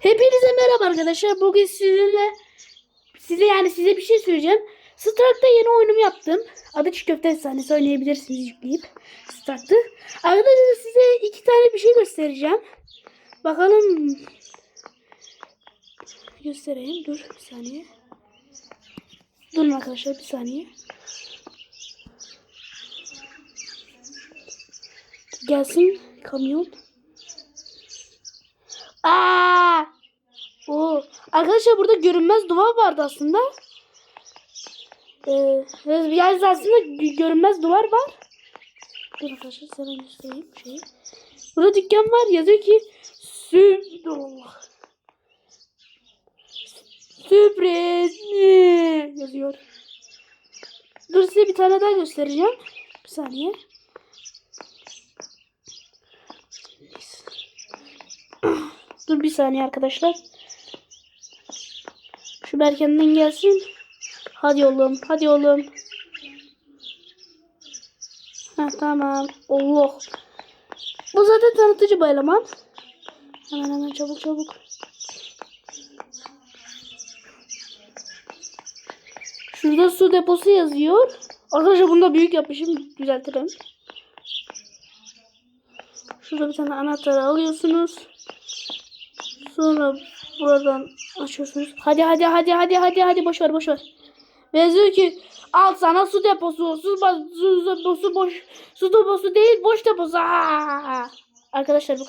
Hepinize merhaba arkadaşlar. Bugün sizinle size yani size bir şey söyleyeceğim. Stark'ta yeni oyunumu yaptım. Adı çiğ köfte efsanesi oynayabilirsiniz yükleyip. Stark'ta. Arkadaşlar size iki tane bir şey göstereceğim. Bakalım. Göstereyim. Dur bir saniye. Durun arkadaşlar bir saniye. Gelsin kamyon. Aa! Oo. Arkadaşlar burada görünmez duvar vardı aslında. Ee, yani aslında gö- görünmez duvar var. Dur arkadaşlar sana göstereyim şeyi. Burada dükkan var yazıyor ki Sübdollah. Sürpriz yazıyor. Dur size bir tane daha göstereceğim. Bir saniye. Dur bir saniye arkadaşlar. Şu Berken'den gelsin. Hadi oğlum. Hadi oğlum. Ha tamam. Allah. Bu zaten tanıtıcı bir. Hemen hemen çabuk çabuk. Şurada su deposu yazıyor. Arkadaşlar bunu da büyük yapmışım. Düzeltirim. Şurada bir tane anahtarı alıyorsunuz. Sonra buradan açıyorsunuz. Hadi hadi hadi hadi hadi hadi boş ver boş ver. Ve yazıyor ki al sana su deposu. Su, su deposu boş. Su deposu değil boş deposu. Aa! Arkadaşlar bu kadar.